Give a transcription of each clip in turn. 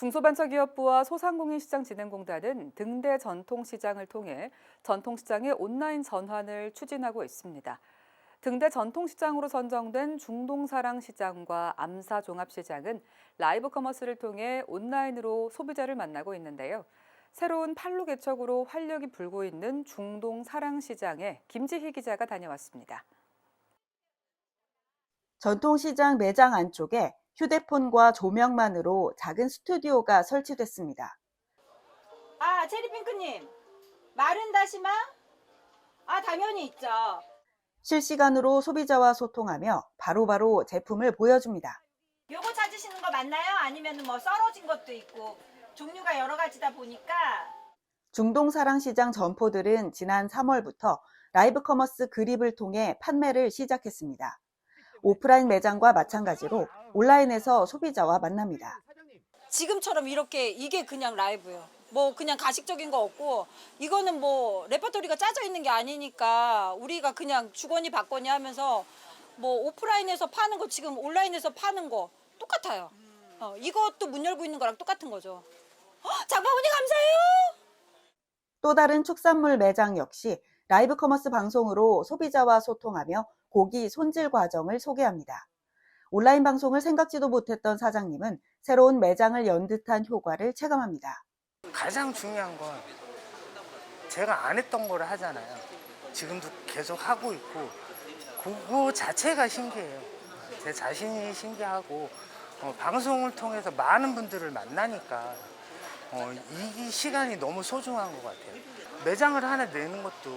중소벤처기업부와 소상공인시장진흥공단은 등대 전통시장을 통해 전통시장의 온라인 전환을 추진하고 있습니다. 등대 전통시장으로 선정된 중동사랑시장과 암사종합시장은 라이브 커머스를 통해 온라인으로 소비자를 만나고 있는데요. 새로운 판로 개척으로 활력이 불고 있는 중동사랑시장에 김지희 기자가 다녀왔습니다. 전통시장 매장 안쪽에 휴대폰과 조명만으로 작은 스튜디오가 설치됐습니다. 아, 체리핑크님. 마른 다시마? 아, 당연히 있죠. 실시간으로 소비자와 소통하며 바로 바로 제품을 보여줍니다. 요거 찾으시는 거 맞나요? 아니면 뭐 썰어진 것도 있고 종류가 여러 가지다 보니까 중동사랑시장 점포들은 지난 3월부터 라이브 커머스 그립을 통해 판매를 시작했습니다. 오프라인 매장과 마찬가지로 온라인에서 소비자와 만납니다. 지금처럼 이렇게 이게 그냥 라이브예요. 뭐 그냥 가식적인 거 없고 이거는 뭐 레퍼토리가 짜져 있는 게 아니니까 우리가 그냥 주거니 받거니 하면서 뭐 오프라인에서 파는 거 지금 온라인에서 파는 거 똑같아요. 어, 이것도 문 열고 있는 거랑 똑같은 거죠. 헉, 장바구니 감사해요. 또 다른 축산물 매장 역시 라이브 커머스 방송으로 소비자와 소통하며 고기 손질 과정을 소개합니다. 온라인 방송을 생각지도 못했던 사장님은 새로운 매장을 연 듯한 효과를 체감합니다. 가장 중요한 건 제가 안 했던 거를 하잖아요. 지금도 계속 하고 있고 그거 자체가 신기해요. 제 자신이 신기하고 어, 방송을 통해서 많은 분들을 만나니까 어, 이 시간이 너무 소중한 것 같아요. 매장을 하나 내는 것도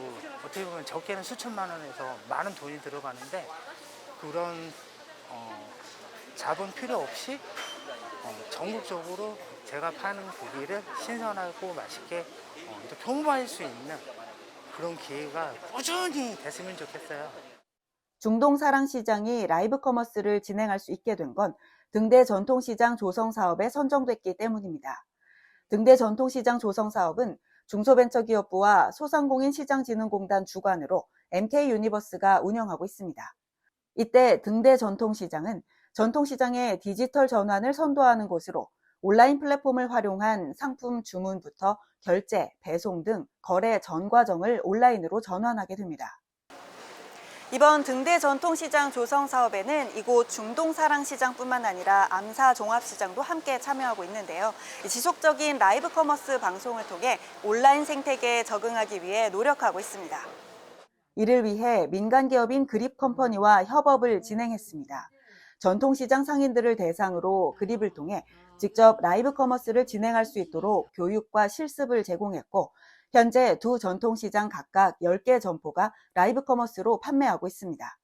어떻게 보면 적게는 수천만 원에서 많은 돈이 들어가는데 그런 어, 자본 필요 없이 어, 전국적으로 제가 파는 고기를 신선하고 맛있게 어, 이렇게 홍보할 수 있는 그런 기회가 꾸준히 됐으면 좋겠어요. 중동사랑시장이 라이브 커머스를 진행할 수 있게 된 건 등대 전통시장 조성 사업에 선정됐기 때문입니다. 등대 전통시장 조성 사업은 중소벤처기업부와 소상공인 시장진흥공단 주관으로 MK유니버스가 운영하고 있습니다. 이때 등대 전통시장은 전통시장의 디지털 전환을 선도하는 곳으로 온라인 플랫폼을 활용한 상품 주문부터 결제, 배송 등 거래 전 과정을 온라인으로 전환하게 됩니다. 이번 등대 전통시장 조성 사업에는 이곳 중동사랑시장뿐만 아니라 암사종합시장도 함께 참여하고 있는데요. 지속적인 라이브 커머스 방송을 통해 온라인 생태계에 적응하기 위해 노력하고 있습니다. 이를 위해 민간 기업인 그립 컴퍼니와 협업을 진행했습니다. 전통시장 상인들을 대상으로 그립을 통해 직접 라이브 커머스를 진행할 수 있도록 교육과 실습을 제공했고 현재 두 전통시장 각각 10개 점포가 라이브 커머스로 판매하고 있습니다.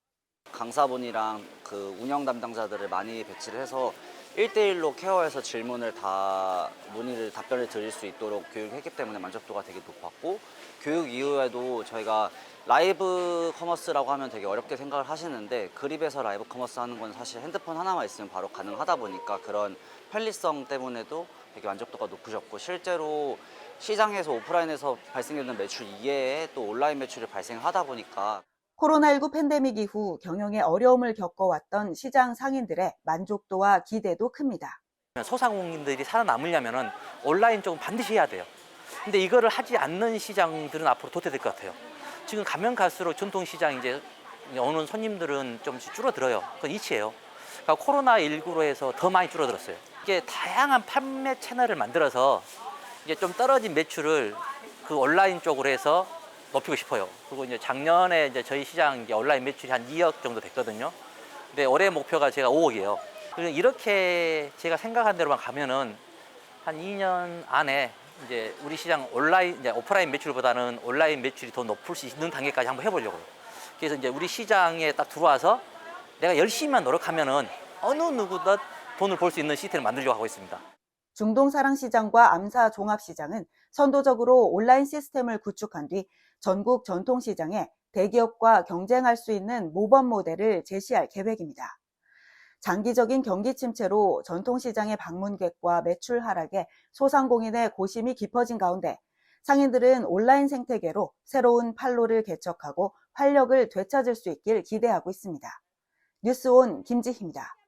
강사분이랑 그 운영 담당자들을 많이 배치를 해서 1대1로 케어해서 질문을 다 문의를 답변을 드릴 수 있도록 교육했기 때문에 만족도가 되게 높았고 교육 이후에도 저희가 라이브 커머스라고 하면 되게 어렵게 생각을 하시는데 그립에서 라이브 커머스 하는 건 사실 핸드폰 하나만 있으면 바로 가능하다 보니까 그런 편리성 때문에도 되게 만족도가 높으셨고 실제로 시장에서 오프라인에서 발생되는 매출 이외에 또 온라인 매출이 발생하다 보니까 코로나19 팬데믹 이후 경영에 어려움을 겪어왔던 시장 상인들의 만족도와 기대도 큽니다. 소상공인들이 살아남으려면 온라인 쪽은 반드시 해야 돼요. 근데 이거를 하지 않는 시장들은 앞으로 도태될 것 같아요. 지금 가면 갈수록 전통 시장 이제 오는 손님들은 좀 줄어들어요. 그건 이치예요. 그러니까 코로나19로 해서 더 많이 줄어들었어요. 이게 다양한 판매 채널을 만들어서 이제 좀 떨어진 매출을 그 온라인 쪽으로 해서 높이고 싶어요. 그리고 이제 작년에 이제 저희 시장 이제 온라인 매출이 한 2억 정도 됐거든요. 근데 올해 목표가 제가 5억이에요. 그래서 이렇게 제가 생각한 대로만 가면은 한 2년 안에 이제 우리 시장 온라인 이제 오프라인 매출보다는 온라인 매출이 더 높을 수 있는 단계까지 한번 해보려고요. 그래서 이제 우리 시장에 딱 들어와서 내가 열심히만 노력하면은 어느 누구도 돈을 벌 수 있는 시스템을 만들려고 하고 있습니다. 중동사랑시장과 암사 종합시장은 선도적으로 온라인 시스템을 구축한 뒤 전국 전통시장에 대기업과 경쟁할 수 있는 모범 모델을 제시할 계획입니다. 장기적인 경기 침체로 전통시장의 방문객과 매출 하락에 소상공인의 고심이 깊어진 가운데 상인들은 온라인 생태계로 새로운 판로를 개척하고 활력을 되찾을 수 있길 기대하고 있습니다. 뉴스온 김지희입니다.